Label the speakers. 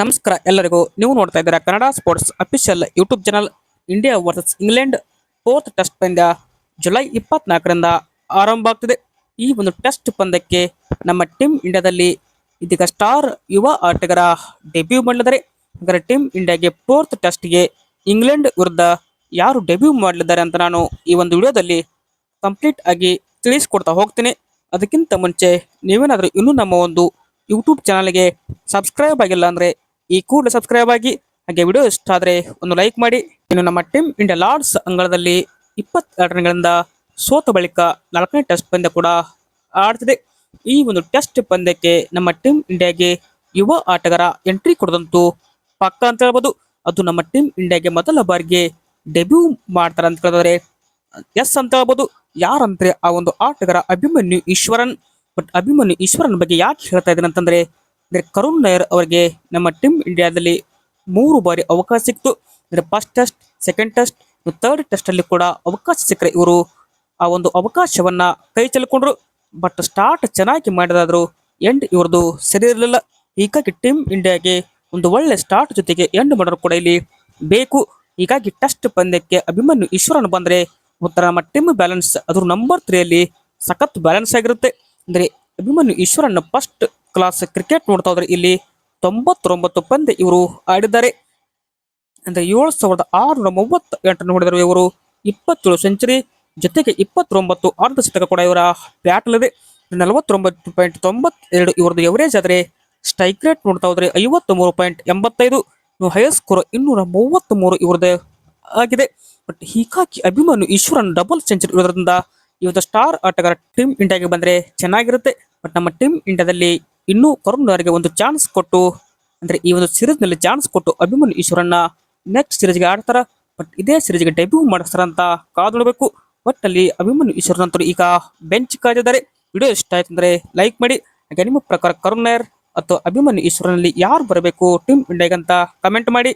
Speaker 1: ನಮಸ್ಕಾರ ಎಲ್ಲರಿಗೂ. ನೀವು ನೋಡ್ತಾ ಇದ್ದೀರಾ Kannada sports official YouTube channel India versus England fourth test ಪಂದ್ಯ ಜುಲೈ ಇಪ್ಪತ್ನಾಲ್ಕರಿಂದ ಆರಂಭ ಆಗ್ತಿದೆ. ಈ ಒಂದು ಟೆಸ್ಟ್ ಪಂದ್ಯಕ್ಕೆ ನಮ್ಮ ಟೀಮ್ ಇಂಡಿಯಾದಲ್ಲಿ ಇದೀಗ ಸ್ಟಾರ್ ಯುವ ಆಟಗಾರ ಡೆಬ್ಯೂ ಮಾಡಲಿದ್ದಾರೆ. ಹಾಗಾದ್ರೆ ಟೀಮ್ ಇಂಡಿಯಾಗೆ ಫೋರ್ತ್ ಟೆಸ್ಟ್ಗೆ ಇಂಗ್ಲೆಂಡ್ ವಿರುದ್ಧ ಯಾರು ಡೆಬ್ಯೂ ಮಾಡಲಿದ್ದಾರೆ ಅಂತ ನಾನು ಈ ಒಂದು ವಿಡಿಯೋದಲ್ಲಿ ಕಂಪ್ಲೀಟ್ ಆಗಿ ತಿಳಿಸ್ಕೊಡ್ತಾ ಹೋಗ್ತೀನಿ. ಅದಕ್ಕಿಂತ ಮುಂಚೆ ನೀವೇನಾದರೂ ಇನ್ನೂ ನಮ್ಮ ಒಂದು ಯೂಟ್ಯೂಬ್ ಚಾನಲ್ಗೆ ಸಬ್ಸ್ಕ್ರೈಬ್ ಆಗಿಲ್ಲ ಅಂದರೆ ಈ ಕೂಡಲೇ ಸಬ್ಸ್ಕ್ರೈಬ್ ಆಗಿ ಹಾಗೆ ವಿಡಿಯೋ ಇಷ್ಟ ಆದರೆ ಒಂದು ಲೈಕ್ ಮಾಡಿ. ಇನ್ನು ನಮ್ಮ ಟೀಮ್ ಇಂಡಿಯಾ ಲಾರ್ಡ್ಸ್ ಅಂಗಳದಲ್ಲಿ ಇಪ್ಪತ್ತೆರಡು ರನ್ಗಳಿಂದ ಸೋತ ಬಳಿಕ ನಾಲ್ಕನೇ ಟೆಸ್ಟ್ ಪಂದ್ಯ ಕೂಡ ಆಡ್ತಿದೆ. ಈ ಒಂದು ಟೆಸ್ಟ್ ಪಂದ್ಯಕ್ಕೆ ನಮ್ಮ ಟೀಮ್ ಇಂಡಿಯಾಗೆ ಯುವ ಆಟಗಾರ ಎಂಟ್ರಿ ಕೊಡದಂತೂ ಪಕ್ಕ ಅಂತ ಹೇಳ್ಬೋದು. ಅದು ನಮ್ಮ ಟೀಮ್ ಇಂಡಿಯಾಗೆ ಮೊದಲ ಬಾರಿಗೆ ಡೆಬ್ಯೂ ಮಾಡ್ತಾರೆ ಅಂತ ಹೇಳಿದ್ರೆ ಎಸ್ ಅಂತ ಹೇಳ್ಬೋದು. ಯಾರಂದ್ರೆ ಆ ಒಂದು ಆಟಗಾರ ಅಭಿಮನ್ಯು ಈಶ್ವರನ್. ಬಟ್ ಅಭಿಮನ್ಯು ಈಶ್ವರನ್ ಬಗ್ಗೆ ಯಾಕೆ ಹೇಳ್ತಾ ಇದ್ದೀನಿ ಅಂತಂದ್ರೆ ಅಂದ್ರೆ ಕರುಣ್ ನಾಯರ್ ಅವರಿಗೆ ನಮ್ಮ ಟೀಮ್ ಇಂಡಿಯಾದಲ್ಲಿ ಮೂರು ಬಾರಿ ಅವಕಾಶ ಸಿಕ್ತು ಅಂದ್ರೆ first test, second test third test ಅಲ್ಲಿ ಕೂಡ ಅವಕಾಶ ಸಿಕ್ಕರೆ ಇವರು ಆ ಒಂದು ಅವಕಾಶವನ್ನ ಕೈ ಚೆಲ್ಕೊಂಡ್ರು. ಬಟ್ ಸ್ಟಾರ್ಟ್ ಚೆನ್ನಾಗಿ ಮಾಡಿದಾದ್ರು ಎಂಡ್ ಇವ್ರದ್ದು ಸರಿ ಇರಲಿಲ್ಲ. ಹೀಗಾಗಿ ಟೀಮ್ ಇಂಡಿಯಾಗೆ ಒಂದು ಒಳ್ಳೆ ಸ್ಟಾರ್ಟ್ ಜೊತೆಗೆ ಎಂಡ್ ಮಾಡೋರು ಕೂಡ ಇಲ್ಲಿ ಬೇಕು. ಹೀಗಾಗಿ ಟೆಸ್ಟ್ ಪಂದ್ಯಕ್ಕೆ ಅಭಿಮನ್ಯು, ಈಶ್ವರನ್ ಬಂದ್ರೆ ಒಂಥರ ನಮ್ಮ ಟೀಮ್ ಬ್ಯಾಲೆನ್ಸ್ ಅದ್ರ ನಂಬರ್ ತ್ರೀಯಲ್ಲಿ ಸಖತ್ ಬ್ಯಾಲೆನ್ಸ್ ಆಗಿರುತ್ತೆ. ಅಂದ್ರೆ Abhimanyu Easwaran first class cricket ನೋಡ್ತಾ ಹೋದ್ರೆ ಇಲ್ಲಿ ತೊಂಬತ್ತೊಂಬತ್ತು ಪಂದ್ಯ ಇವರು ಆಡಿದ್ದಾರೆ. ಅಂದ್ರೆ ಏಳು ಸಾವಿರದ ಆರುನೂರ ಮೂವತ್ತ ಎಂಟನ್ನು ಹೊಡೆದರು ಇವರು ಇಪ್ಪತ್ತೇಳು ಸೆಂಚುರಿ ಜೊತೆಗೆ ಇಪ್ಪತ್ತೊಂಬತ್ತು ಅರ್ಧ ಶತಕ ಕೂಡ ಇವರ ಬ್ಯಾಟ್ಲಿದೆ ನಲವತ್ತೊಂಬತ್ತು ಪಾಯಿಂಟ್ ತೊಂಬತ್ತೆರಡು ಇವರದ್ದು ಎವರೇಜ್ ಆದರೆ ಸ್ಟ್ರೈಕ್ ರೇಟ್ ನೋಡ್ತಾ ಹೋದ್ರೆ ಐವತ್ತು ಮೂರು ಪಾಯಿಂಟ್ ಎಂಬತ್ತೈದು ಹೈಯೆಸ್ಟ್ ಸ್ಕೋರ್ ಇನ್ನೂರ ಮೂವತ್ತ್ ಮೂರು ಇವರದ್ದು ಆಗಿದೆ. ಬಟ್ ಹೀಗಾಗಿ ಅಭಿಮಾನು ಈಶ್ವರನ್ ಡಬಲ್ ಸೆಂಚುರಿ ಇರೋದ್ರಿಂದ ಇವತ್ತು ಸ್ಟಾರ್ ಆಟಗಾರ ಟೀಮ್ ಇಂಡಿಯಾಗೆ ಬಂದರೆ ಚೆನ್ನಾಗಿರುತ್ತೆ. ಬಟ್ ನಮ್ಮ ಟೀಮ್ ಇಂಡಿಯಾದಲ್ಲಿ ಇನ್ನೂ ಕರುಣ್ ಅವರಿಗೆ ಒಂದು ಚಾನ್ಸ್ ಕೊಟ್ಟು, ಅಂದ್ರೆ ಈ ಒಂದು ಸೀರೀಸ್ನಲ್ಲಿ ಚಾನ್ಸ್ ಕೊಟ್ಟು ಅಭಿಮನ್ಯು ಈಶ್ವರನ್ನ ನೆಕ್ಸ್ಟ್ ಸಿರೀಸ್ಗೆ ಆಡ್ತಾರ. ಬಟ್ ಇದೇ ಸಿರೀಸ್ಗೆ ಡೆಬ್ಯೂ ಮಾಡಿಸ್ತಾರ ಅಂತ ಬಟ್ ಒಟ್ಟಲ್ಲಿ ಅಭಿಮನ್ಯು ಈಶ್ವರನಂತರು ಈಗ ಬೆಂಚ್ ಕಾದಿದ್ದಾರೆ. ವಿಡಿಯೋ ಇಷ್ಟ ಆಯ್ತು ಅಂದ್ರೆ ಲೈಕ್ ಮಾಡಿ. ಹಾಗೆ ನಿಮ್ಮ ಪ್ರಕಾರ ಕರುಣ್ ನಾಯರ್ ಅಥವಾ ಅಭಿಮನ್ಯು ಈಶ್ವರನಲ್ಲಿ ಯಾರು ಬರಬೇಕು ಟೀಮ್ ಇಂಡಿಯಾಗಂತ ಕಮೆಂಟ್ ಮಾಡಿ.